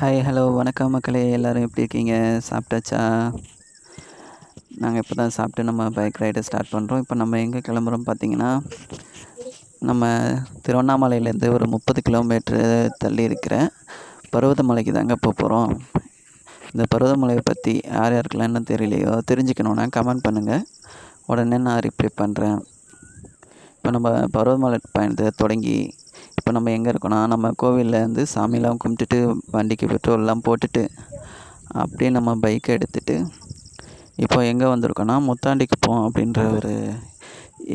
Hi hello வணக்கம் மக்களே. எல்லோரும் எப்படி இருக்கீங்க? சாப்பிட்டாச்சா? நாங்கள் இப்போ தான் சாப்பிட்டு நம்ம பைக் ரைடை ஸ்டார்ட் பண்ணுறோம் இப்போ நம்ம எங்கே கிளம்புறோம் பார்த்தீங்கன்னா நம்ம திருவண்ணாமலையிலேருந்து ஒரு முப்பது கிலோமீட்டரு தள்ளி இருக்கிற பருவதமலைக்கு தாங்க போக போகிறோம் இந்த பருவதமலையை பற்றி யார் யாருக்கெல்லாம் என்ன தெரியலையோ தெரிஞ்சுக்கணுன்னா கமெண்ட் பண்ணுங்கள் உடனே நான் ரிப்ளை பண்ணுறேன் இப்போ நம்ம பருவதமலை பயணத்தை தொடங்கி இப்போ நம்ம எங்கே இருக்கோம்னா நம்ம கோவிலில் வந்து சாமிலாம் கும்பிட்டுட்டு வண்டிக்கு பெட்ரோல்லாம் போட்டுட்டு அப்படியே நம்ம பைக்கை எடுத்துகிட்டு இப்போ எங்கே வந்திருக்கோன்னா முத்தாண்டிக்கு போம் அப்படின்ற ஒரு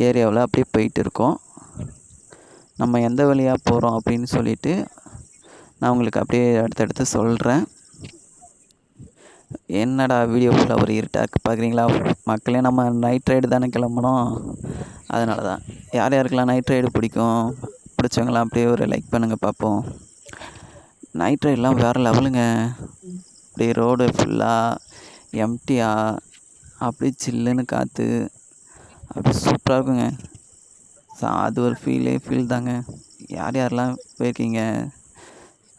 ஏரியாவில் அப்படியே போயிட்டு இருக்கோம். நம்ம எந்த வழியாக போகிறோம் அப்படின்னு சொல்லிட்டு நான் உங்களுக்கு அப்படியே அடுத்தடுத்து சொல்கிறேன் என்னடா வீடியோ ஃபுல்லாக ஒரு இருட்டாக பார்க்குறீங்களா மக்களே நம்ம நைட் ரைடு தானே கிளம்பணும் அதனால தான் யார் யாருக்கெல்லாம் நைட் ரைடு பிடிக்கும்? பிடிச்சவங்களாம் அப்படியே ஒரு லைக் பண்ணுங்கள் பார்ப்போம். நைட் ரைடெலாம் வேறு லெவலுங்க. அப்படியே ரோடு ஃபுல்லாக எம்டியாக அப்படியே சில்லுன்னு காற்று அப்படியே சூப்பராக இருக்குங்க. அது ஒரு ஃபீலே ஃபீல் தாங்க. யார் யாரெல்லாம் போயிருக்கீங்க?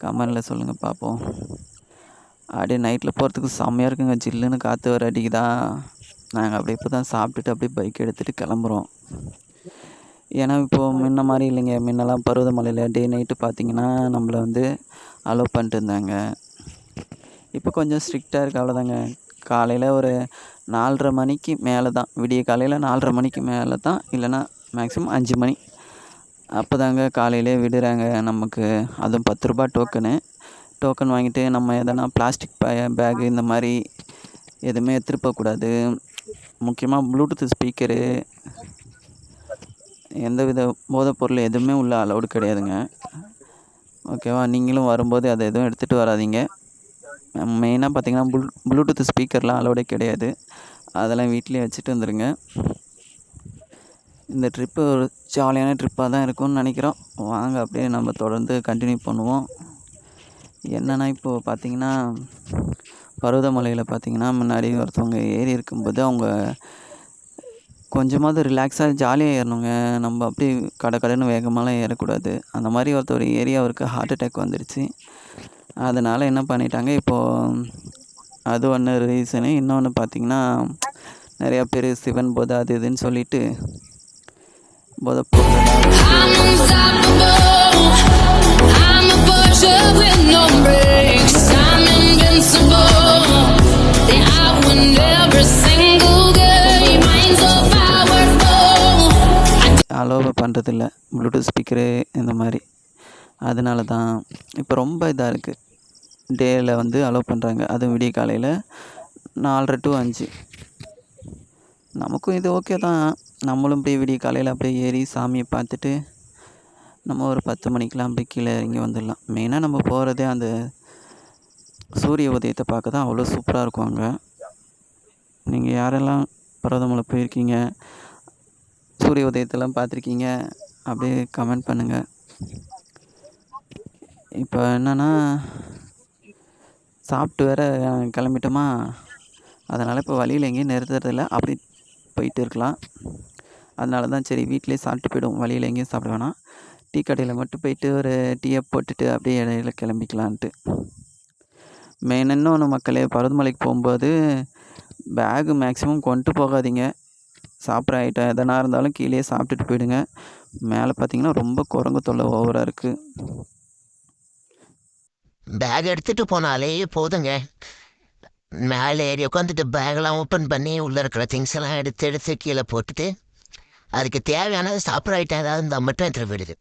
கமெண்டில் சொல்லுங்கள் பார்ப்போம். அப்படியே நைட்டில் போகிறதுக்கு செம்மையாக இருக்குங்க. ஜில்லுன்னு காற்று வர அடிக்குதா? நாங்கள் அப்படியே இப்போ தான் சாப்பிட்டுட்டு அப்படியே பைக் எடுத்துகிட்டு கிளம்புறோம். ஏன்னா இப்போது முன்ன மாதிரி இல்லைங்க. முன்னெல்லாம் பருவதமலையில் டே நைட்டு பார்த்தீங்கன்னா நம்மளை வந்து அலோவ் பண்ணிட்டு இருந்தாங்க. இப்போ கொஞ்சம் ஸ்ட்ரிக்டாக இருக்குது அவ்வளோதாங்க காலையில் ஒரு நாலரை மணிக்கு மேலே தான் விடிய காலையில் நாலரை மணிக்கு மேலே தான் இல்லைன்னா மேக்ஸிமம் அஞ்சு மணி. அப்போ தாங்க காலையிலே விடுறாங்க. நமக்கு அதுவும் பத்து ரூபா டோக்கனு டோக்கன் வாங்கிட்டு நம்ம எதனா பிளாஸ்டிக் பே பேகு இந்த மாதிரி எதுவுமே எடுத்துகிட்டு போகக்கூடாது. முக்கியமாக ப்ளூடூத் ஸ்பீக்கரு எந்த வித போதைப் பொருள் எதுவுமே உள்ள அலௌடு கிடையாதுங்க. ஓகேவா நீங்களும் வரும்போது அதை எதுவும் எடுத்துகிட்டு வராதீங்க. மெயினாக பார்த்தீங்கன்னா ப்ளூடூத் ஸ்பீக்கர்லாம் அலௌடே கிடையாது. அதெல்லாம் வீட்லேயே வச்சுட்டு வந்துடுங்க இந்த ட்ரிப்பு ஒரு ஜாலியான ட்ரிப்பாக தான் இருக்கும்னு நினைக்கிறோம். வாங்க அப்படியே நம்ம தொடர்ந்து கண்டினியூ பண்ணுவோம். என்னென்னா இப்போது பார்த்தீங்கன்னா பருவதமலையில் பார்த்தீங்கன்னா முன்னாடி ஒருத்தவங்க ஏறி இருக்கும்போது அவங்க கொஞ்சமாவது ரிலாக்ஸாக ஜாலியாக ஏறணுங்க. நம்ம அப்படியே கடை கடைன்னு வேகமாலாம் ஏறக்கூடாது. அந்த மாதிரி ஒருத்தர் ஏறி அவருக்கு ஹார்ட் அட்டாக் வந்துடுச்சு அதனால் என்ன பண்ணிட்டாங்க இப்போது அது ஒன்று ரீசனு இன்னொன்று பார்த்திங்கன்னா நிறையா பேர் சிவன் போதை அது இதுன்னு சொல்லிட்டு போதை அலோவ் பண்ணுறதில்ல ப்ளூடூத் ஸ்பீக்கரு இந்த மாதிரி. அதனால தான் இப்போ ரொம்ப இதாக இருக்குது டேயில் வந்து அலோவ் பண்ணுறாங்க அதுவும் விடிய காலையில் நாலரை டு அஞ்சு. நமக்கும் இது ஓகே தான். நம்மளும் போய் விடிய காலையில் அப்படியே ஏறி சாமியை பார்த்துட்டு நம்ம ஒரு பத்து மணிக்கெலாம் போய் கீழே இறங்கி வந்துடலாம். மெயினாக நம்ம போகிறதே அந்த சூரிய உதயத்தை பார்க்க தான் அவ்வளோ சூப்பராக இருக்கும் அங்கே. நீங்கள் யாரெல்லாம் பர்வதமலை போயிருக்கீங்க? சூரிய உதயத்தெல்லாம் பார்த்துருக்கீங்க அப்படியே கமெண்ட் பண்ணுங்கள் இப்போ என்னென்னா சாப்பிட்டு வேற கிளம்பிட்டோமா? அதனால் இப்போ வழியில் எங்கேயும் நிறுத்துறதில்ல. அப்படி போயிட்டு இருக்கலாம். அதனால தான் சரி வீட்டிலே சாப்பிட்டு போய்டும் வழியில் எங்கேயும் சாப்பிட வேணாம். டீ கடையில் மட்டும் போயிட்டு ஒரு டீயை போட்டுட்டு அப்படியே இடையில கிளம்பிக்கலான்ட்டு. மெயின் இன்னொன்று மக்களே பருவமலைக்கு போகும்போது பேகு மேக்ஸிமம் கொண்டு போகாதீங்க. சாப்பிட்ற ஐட்டம் எதனா இருந்தாலும் கீழே சாப்பிட்டுட்டு போயிடுங்க. மேலே பார்த்தீங்கன்னா ரொம்ப குரங்கு தொல்லை ஓவராக இருக்குது பேக் எடுத்துகிட்டு போனாலே போதுங்க. மேலே ஏறி உட்காந்துட்டு பேக்கெல்லாம் ஓப்பன் பண்ணி உள்ளே இருக்கிற திங்ஸ் எல்லாம் எடுத்து எடுத்து கீழே போட்டுட்டு அதுக்கு தேவையானது சாப்பிட்ற ஐட்டம் ஏதாவது இருந்தால் மட்டும் எடுத்துகிட்டு போயிடுது.